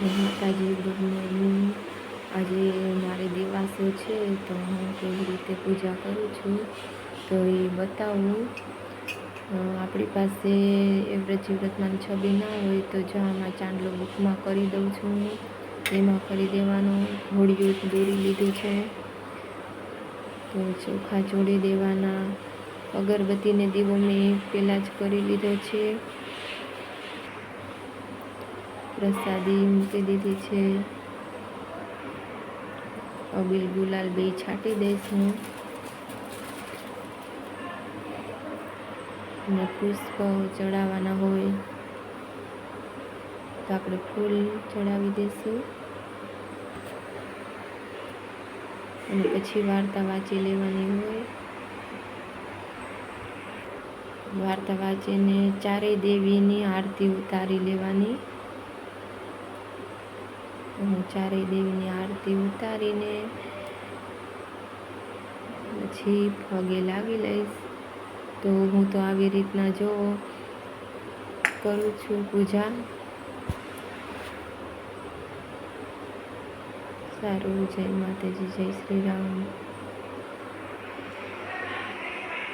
જય માતાજી ગુડ આજે મારે દેવાસો છે, તો હું કેવી રીતે પૂજા કરું છું, તો એ બતાવું. આપણી પાસે એ વ્રત છબી ના હોય તો જવામાં ચાંદલો બુકમાં કરી દઉં છું એમાં કરી દેવાનું. હોળિયું દોરી લીધું છે. તો ચોખા જોડી દેવાના. અગરબત્તીને દીવો મેં પહેલાં જ કરી લીધો છે. પ્રસાદી મૂકી દીધી છે. અબીલ ગુલાલ બે છાંટી દઈશું અને પુષ્પ ચડાવવાના હોય તો આપણે ફૂલ ચડાવી દઈશું. અને પછી વાર્તા વાંચી લેવાની હોય. વાર્તા વાંચીને ચારેય દેવીની આરતી ઉતારી લેવાની. હું ચારેય દેવીની આરતી ઉતારીને પછી પગે લાગી લઈશ. તો હું તો આવી રીતના જો કરું છું પૂજા. સારું, જય માતાજી, જય શ્રી રામ.